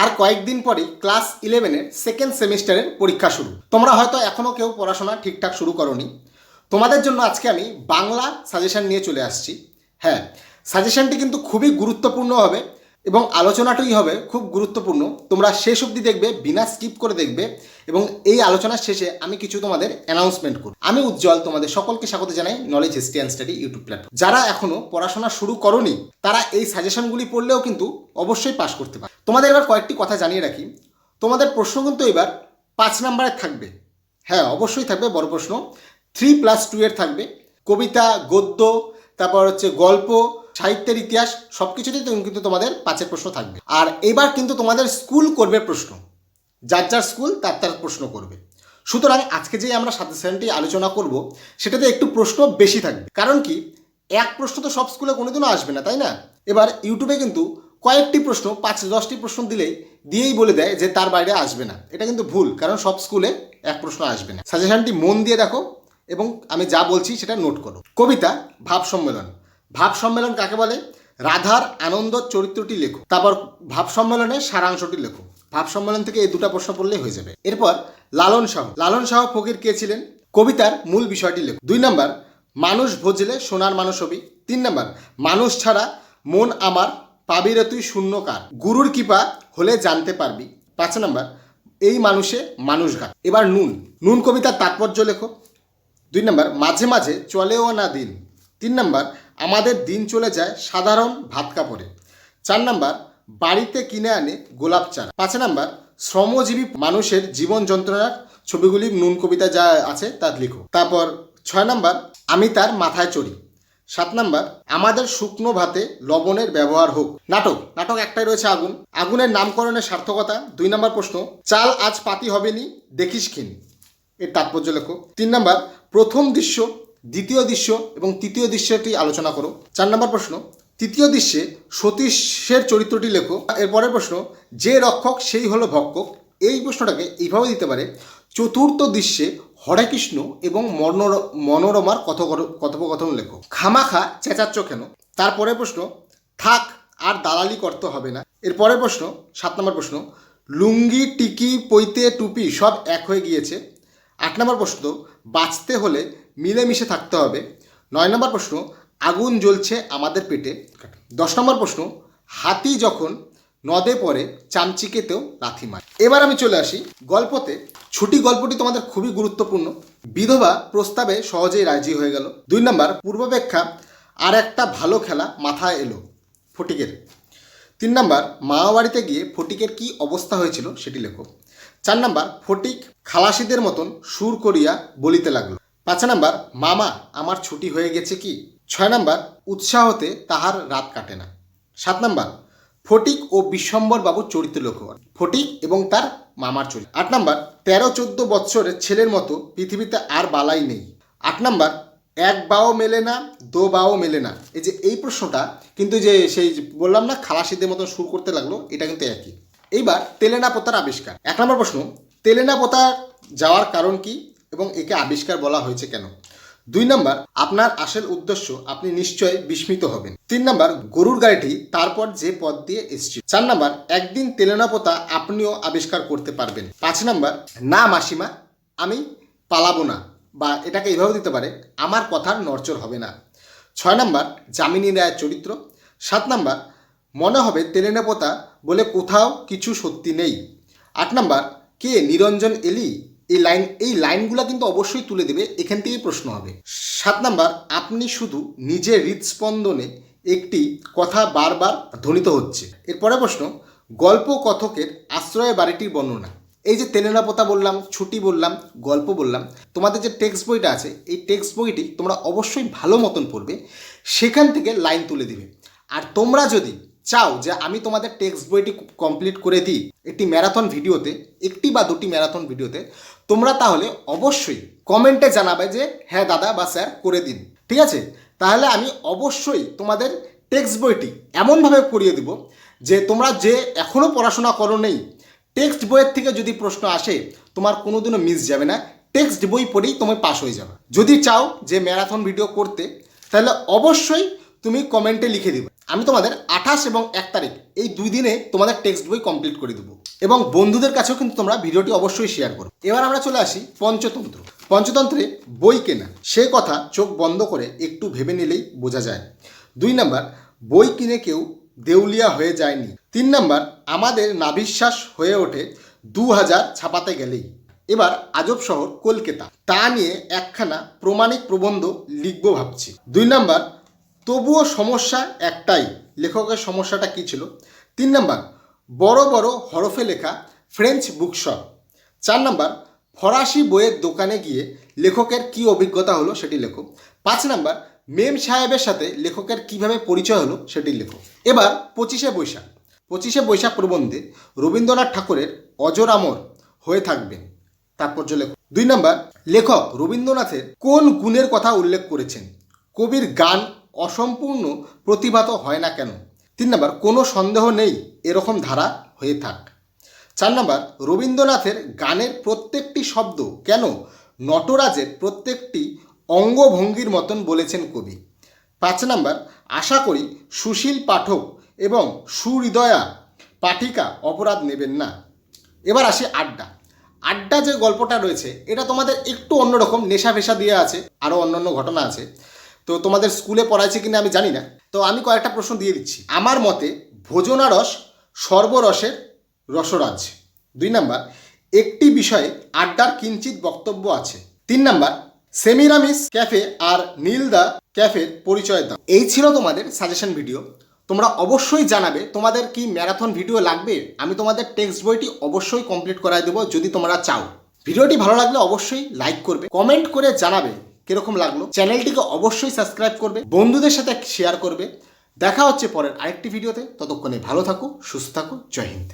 আর কয়েকদিন পরেই ক্লাস ইলেভেনের সেকেন্ড সেমিস্টারের পরীক্ষা শুরু। তোমরা হয়তো এখনও কেউ পড়াশোনা ঠিকঠাক শুরু করনি। তোমাদের জন্য আজকে আমি বাংলা সাজেশন নিয়ে চলে আসছি। হ্যাঁ সাজেশনটি কিন্তু খুবই গুরুত্বপূর্ণ হবে। এবং আলোচনাটাই হবে খুব গুরুত্বপূর্ণ। তোমরা শেষ অবধি দেখবে, বিনা স্কিপ করে দেখবে এবং এই আলোচনার শেষে আমি কিছু তোমাদের অ্যানাউন্সমেন্ট করব। আমি উজ্জ্বল, তোমাদের সকলকে স্বাগত জানাই knowledge history and study YouTube platform যারা এখনও পড়াশোনা শুরু করনি, তারা এই সাজেশনগুলি পড়লেও কিন্তু অবশ্যই পাশ করতে পারে তোমাদের এবার কয়েকটি কথা জানিয়ে রাখি। তোমাদের প্রশ্ন কিন্তু এবার পাঁচ নাম্বারে থাকবে। হ্যাঁ অবশ্যই থাকবে, বড় প্রশ্ন। থ্রি প্লাস টু এর থাকবে। কবিতা, গদ্য, তারপর হচ্ছে গল্প সাহিত্যের ইতিহাস সব কিছুতেই কিন্তু তোমাদের পাঁচের প্রশ্ন থাকবে। আর এবার কিন্তু তোমাদের স্কুল করবে প্রশ্ন। যার যার স্কুল, তার তার প্রশ্ন করবে। সুতরাং আজকে যে আমরা সাজেশনটি আলোচনা করব, সেটাতে একটু প্রশ্ন বেশি থাকবে। কারণ কি, এক প্রশ্ন তো সব স্কুলে কোনোদিনও আসবে না, তাই না? এবার ইউটিউবে কিন্তু কয়েকটি প্রশ্ন, পাঁচ দশটি প্রশ্ন দিলেই, দিয়েই বলে দেয় যে তার বাইরে আসবে না। এটা কিন্তু ভুল, কারণ সব স্কুলে এক প্রশ্ন আসবে না। সাজেশনটি মন দিয়ে দেখো এবং আমি যা বলছি সেটা নোট করো। কবিতা, ভাব সম্মেলন। ভাব সম্মেলন কাকে বলে? রাধার আনন্দ চরিত্রটি লেখো। তারপর ভাব সম্মেলনের সারাংশটি লেখো। ভাব সম্মেলন থেকে এই দুটো প্রশ্ন পড়লেই হয়ে যাবে। এরপর লালন শাহ। লালন শাহ ফকির কে ছিলেন? কবিতার মূল বিষয়টি লেখো। দুই নাম্বার, মানুষ ভজলে সোনার মানুষ হবি। তিন নাম্বার, মানুষ ছাড়া মন আমার পাবিরে তুই শূন্যকার গুরুর কৃপা হলে জানতে পারবি। পাঁচ নাম্বার, এই মানুষে মানুষ ঘাত এবার নুন। নুন কবিতার তাৎপর্য লেখো। দুই নাম্বার, মাঝে মাঝে চলেও না দিন। তিন নাম্বার আমাদের দিন চলে যায় সাধারণ ভাত কাপড়ে। চার নাম্বার, বাড়িতে কিনে আনে গোলাপ চারা। পাঁচ নাম্বার, শ্রমজীবী মানুষের জীবন যন্ত্রণার ছবিগুলি নুন কবিতা যা আছে তা লিখো। তারপর ছয় নাম্বার, আমি তার মাথায় চড়ি। সাত নাম্বার, আমাদের শুকনো ভাতে লবণের ব্যবহার হোক। নাটক নাটক একটাই রয়েছে আগুন। আগুনের নামকরণের সার্থকতা। দুই নাম্বার প্রশ্ন, চাল আজ পাতি হবেনি, দেখিস খিন এর তাৎপর্য লেখো। তিন নাম্বার, প্রথম দৃশ্য দ্বিতীয় দৃশ্য এবং তৃতীয় দৃশ্যটি আলোচনা করো। চার নম্বর প্রশ্ন, তৃতীয় দৃশ্যে সতীশের চরিত্রটি লেখো। এরপরের প্রশ্ন, যে রক্ষক সেই হলো ভক্ষক? এই প্রশ্নটাকে এইভাবে দিতে পারে, চতুর্থ দৃশ্যে হরে কৃষ্ণ এবং মনোর মনোরমার কথোপকথন লেখো। খামাখা চেঁচাচ্ছ কেন? তারপরে প্রশ্ন, থাক, আর দালালি করতে হবে না। এরপরের প্রশ্ন, সাত নম্বর প্রশ্ন, লুঙ্গি, টিকি, পৈতে, টুপি সব এক হয়ে গিয়েছে। আট নম্বর প্রশ্ন, বাঁচতে হলে মিলেমিশে থাকতে হবে। নয় নম্বর প্রশ্ন, আগুন জ্বলছে আমাদের পেটে। দশ নম্বর প্রশ্ন, হাতি যখন নদে পড়ে, চামচিকেতেও লাথি মারে। এবার আমি চলে আসি গল্পতে। ছুটি গল্পটি তোমাদের খুবই গুরুত্বপূর্ণ। বিধবা প্রস্তাবে সহজেই রাজি হয়ে গেল। দুই নম্বর, পূর্বাপেক্ষা, আর একটা ভালো খেলা মাথায় এলো ফটিকের। তিন নাম্বার মামাবাড়িতে গিয়ে ফটিকের কি অবস্থা হয়েছিল সেটি লেখো। চার নম্বর, ফটিক খালাসিদের মতন সুর করিয়া বলিতে লাগল। পাঁচ নাম্বার, মামা, আমার ছুটি হয়ে গেছে কি? ছয় নাম্বার, উৎসাহতে তাহার রাত কাটে না। সাত নাম্বার, ফটিক ও বিশ্বম্বর বাবুর চরিত্র লক্ষ্য কর। ফটিক এবং তার মামার চরিত্র। আট নাম্বার, তেরো চোদ্দ বৎসরের ছেলের মতো পৃথিবীতে আর বালাই নেই। আট নাম্বার, এক বাও মেলে না, দো বাও মেলে না। এই যে এই প্রশ্নটা, কিন্তু যে সেই বললাম না, খালাসিদের মতন শুরু করতে লাগল, এটা কিন্তু একই। এইবার তেলেনা পোতার আবিষ্কার। এক নম্বর প্রশ্ন, তেলেনা পোতা যাওয়ার কারণ কি? এবং একে আবিষ্কার বলা হয়েছে কেন? দুই নাম্বার, আপনার আসল উদ্দেশ্য, আপনি নিশ্চয়ই বিস্মিত হবেন। তিন নাম্বার, গরুর গাড়িটি তারপর যে পথ দিয়ে এসছে চার নাম্বার, একদিন তেলেনা পোতা আপনিও আবিষ্কার করতে পারবেন। পাঁচ নাম্বার, না মাসিমা, আমি পালাবো না বা এটাকে এইভাবে দিতে পারে, আমার কথার নড়চড় হবে না। ছয় নাম্বার, যামিনী রায়ের চরিত্র। সাত নাম্বার, মনে হবে তেলেনা পোতা বলে কোথাও কিছু সত্যি নেই। আট নাম্বার, কে নিরঞ্জন এলি এই লাইন এই লাইনগুলো কিন্তু অবশ্যই তুলে দেবে, এখান থেকেই প্রশ্ন হবে। সাত নাম্বার, আপনি শুধু নিজের হৃদস্পন্দনে একটি কথা বারবার ধ্বনিত হচ্ছে। এরপরে প্রশ্ন, গল্প কথকের আশ্রয় বাড়িটির বর্ণনা। এই যে তেলেনা পোতা বললাম, ছুটি বললাম, গল্প বললাম, তোমাদের যে টেক্সট বইটা আছে, এই টেক্সট বইটি তোমরা অবশ্যই ভালো মতন পড়বে, সেখান থেকে লাইন তুলে দিবে। আর তোমরা যদি চাও যে আমি তোমাদের টেক্সট বইটি কমপ্লিট করে দিই, একটি ম্যারাথন ভিডিওতে একটি বা দুটি ম্যারাথন ভিডিওতে তোমরা তাহলে অবশ্যই কমেন্টে জানাবে যে হ্যাঁ দাদা বা স্যার, করে দিন। ঠিক আছে? তাহলে আমি অবশ্যই তোমাদের টেক্সট বইটি এমনভাবে পড়িয়ে দিব যে, তোমরা যে এখনও পড়াশোনা করো নেই টেক্সট বইয়ের থেকে যদি প্রশ্ন আসে, তোমার কোনোদিনও মিস যাবে না। টেক্সট বই পড়েই তুমি পাস হয়ে যাবে। যদি চাও যে, ম্যারাথন ভিডিও করতে, তাহলে অবশ্যই তুমি কমেন্টে লিখে দিবে। আমি তোমাদের আঠাশ এবং এক তারিখ এই দুই দিনে তোমাদের টেক্সট বই কমপ্লিট করে দেবো। এবং বন্ধুদের কাছেও কিন্তু তোমরা ভিডিওটি অবশ্যই শেয়ার করো। এবার আমরা চলে আসি পঞ্চতন্ত্র। পঞ্চতন্ত্রে বই কেনা, সে কথা চোখ বন্ধ করে একটু ভেবে নিলেই বোঝা যায়। দুই নাম্বার, বই কিনে কেউ দেউলিয়া হয়ে যায়নি। তিন নাম্বার, আমাদের নাভিশ্বাস হয়ে ওঠে দু হাজার ছাপাতে গেলেই। এবার আজব শহর কলকাতা। তা নিয়ে একখানা প্রমাণিক প্রবন্ধ লিখব ভাবছি। দুই নাম্বার তবুও সমস্যা একটাই, লেখকের সমস্যাটা কী ছিল? তিন নাম্বার, বড় বড় হরফে লেখা ফ্রেঞ্চ বুকশপ চার নাম্বার, ফরাসি বইয়ের দোকানে গিয়ে লেখকের কি অভিজ্ঞতা হলো সেটি লেখো। পাঁচ নাম্বার, মেম সাহেবের সাথে লেখকের কীভাবে পরিচয় হলো সেটি লেখো। এবার পঁচিশে বৈশাখ। পঁচিশে বৈশাখ প্রবন্ধে রবীন্দ্রনাথ ঠাকুরের অজরামর হয়ে থাকবেন তাৎপর্য লেখো। দুই নম্বর, লেখক রবীন্দ্রনাথের কোন গুণের কথা উল্লেখ করেছেন? কবির গান অসম্পূর্ণ প্রতিভাত হয় না কেন? তিন নম্বর, কোনো সন্দেহ নেই, এরকম ধারা হয়ে থাক। চার নম্বর, রবীন্দ্রনাথের গানের প্রত্যেকটি শব্দ কেন নটরাজের প্রত্যেকটি অঙ্গভঙ্গির মতন বলেছেন কবি? পাঁচ নাম্বার, আশা করি সুশীল পাঠক এবং সুহৃদয়া পাঠিকা অপরাধ নেবেন না। এবার আসি আড্ডা। আড্ডা যে গল্পটা রয়েছে, এটা তোমাদের একটু অন্যরকম নেশা ফেশা দিয়ে আছে, আরও অন্যান্য ঘটনা আছে। তো তোমাদের স্কুলে পড়াইছে কিনা আমি জানি না। তো আমি কয়েকটা প্রশ্ন দিয়ে দিচ্ছি। আমার মতে ভোজনারস সর্বরসের রসরাজ। দুই নাম্বার, একটি বিষয়ে আড্ডার কিঞ্চিত বক্তব্য আছে। তিন নাম্বার, সেমিরামিস ক্যাফে আর নীল নীলদা ক্যাফের পরিচয় দাও এই ছিল তোমাদের সাজেশন ভিডিও। তোমরা অবশ্যই জানাবে তোমাদের কি ম্যারাথন ভিডিও লাগবে। আমি তোমাদের টেক্সট বইটি অবশ্যই কমপ্লিট করায় দেবো যদি তোমরা চাও। ভিডিওটি ভালো লাগলে অবশ্যই লাইক করবে, কমেন্ট করে জানাবে। কীরকম লাগল? চ্যানেলটিকে অবশ্যই সাবস্ক্রাইব করবে, বন্ধুদের সাথে শেয়ার করবে। দেখা হচ্ছে পরের আরেকটি ভিডিওতে। ততক্ষণে ভালো থাকো, সুস্থ থাকো, জয় হিন্দ।